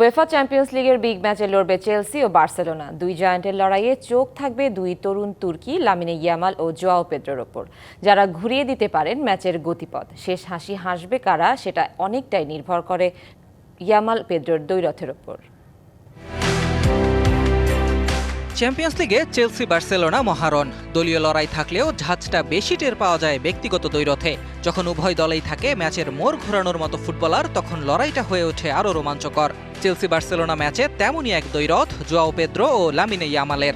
UEFA champions লিগের big ম্যাচে লড়বে চেলসি ও বার্সেলোনা। দুই জয়েন্টের লড়াইয়ে চোখ থাকবে দুই তরুণ তুর্কি, লামিনে ইয়ামাল ও জোয়াও পেদ্রোর ওপর। যারা ঘুরিয়ে দিতে পারেন ম্যাচের গতিপথ, শেষ হাসি হাসবে কারা সেটা অনেকটাই নির্ভর করে ইয়ামাল পেদ্রোর দ্বৈরথের ওপর। চ্যাম্পিয়ন্স লিগে চেলসি বার্সেলোনা মহারণ। দলীয় লড়াই থাকলেও ঝাঁজটা বেশি টের পাওয়া যায় ব্যক্তিগত দ্বৈরথে। যখন উভয় দলেই থাকে, ম্যাচের মোড় ঘোরানোর মতো ফুটবলার, তখন লড়াইটা হয়ে ওঠে আরও রোমাঞ্চকর। চেলসি বার্সেলোনা ম্যাচে তেমনই এক দৈরথ জোয়াও পেদ্রো ও লামিনে ইয়ামালের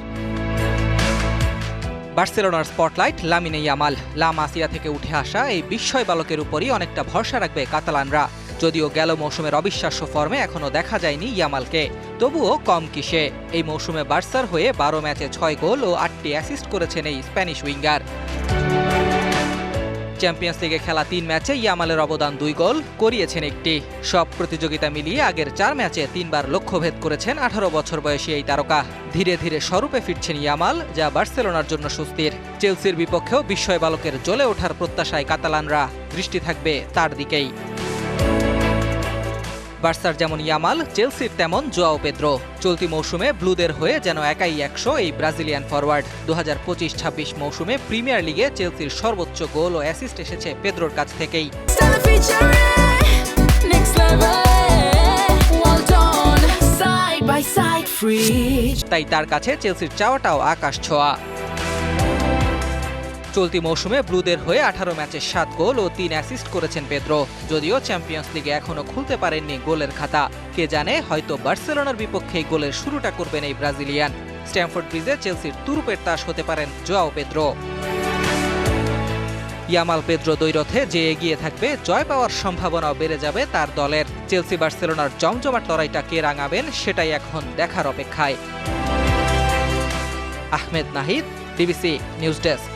বার্সেলোনার স্পটলাইট লামিনে ইয়ামাল লা মাসিয়া থেকে উঠে আসা এই বিস্ময় বালকের উপরই অনেকটা ভরসা রাখবে কাতালানরা। যদিও গেল মৌসুমের অবিশ্বাস্য ফর্মে এখনও দেখা যায়নি ইয়ামালকে। তবুও কম কিসে। এই মৌসুমে বার্সার হয়ে বারো ম্যাচে ছয় গোল ও আটটি অ্যাসিস্ট করেছেন এই স্প্যানিশ উইঙ্গার। চ্যাম্পিয়ন্স লিগে খেলা তিন ম্যাচে ইয়ামালের অবদান দুই গোল করিয়েছেন একটি। সব প্রতিযোগিতা মিলিয়ে আগের চার ম্যাচে তিনবার লক্ষ্যভেদ করেছেন আঠারো বছর বয়সী এই তারকা। ধীরে ধীরে স্বরূপে ফিরছেন ইয়ামাল, যা বার্সেলোনার জন্য সুস্থির। চেলসির বিপক্ষেও বিস্ময় বালকের জ্বলে ওঠার প্রত্যাশায় কাতালানরা দৃষ্টি থাকবে তার দিকেই। বার্সার যেমন ইয়ামাল চেলসির তেমন জোয়াও পেদ্রো। চলতি মৌসুমে ব্লুদের হয়ে যেন একাই একশো এই ব্রাজিলিয়ান ফরওয়ার্ড। দু হাজার পঁচিশ ছাব্বিশ মৌসুমে প্রিমিয়ার লিগে চেলসির সর্বোচ্চ গোল ও অ্যাসিস্ট এসেছে পেদ্রোর কাছ থেকেই. তাই তার কাছে চেলসির চাওয়াটাও আকাশ ছোঁয়া। চলতি মৌসুমে ব্লুদের হয়ে আঠারো ম্যাচে সাত গোল ও তিন অ্যাসিস্ট করেছেন পেদ্রো। যদিও চ্যাম্পিয়ন্স লিগে এখনও খুলতে পারেননি গোলের খাতা। কে জানে হয়তো বার্সেলোনার বিপক্ষে গোলের শুরুটা করবেন এই ব্রাজিলিয়ান। স্ট্যামফোর্ড ব্রিজে চেলসির তুরুপের তাস হতে পারেন জোয়াও পেদ্রো। ইয়ামাল পেদ্রো দ্বৈরথে যে এগিয়ে থাকবে, জয় পাওয়ার সম্ভাবনাও বেড়ে যাবে তার দলের। চেলসি বার্সেলোনার জমজমাট লড়াইটা কে রাঙাবেন, সেটাই এখন দেখার অপেক্ষায়। Ahmed Nahid DBC news desk.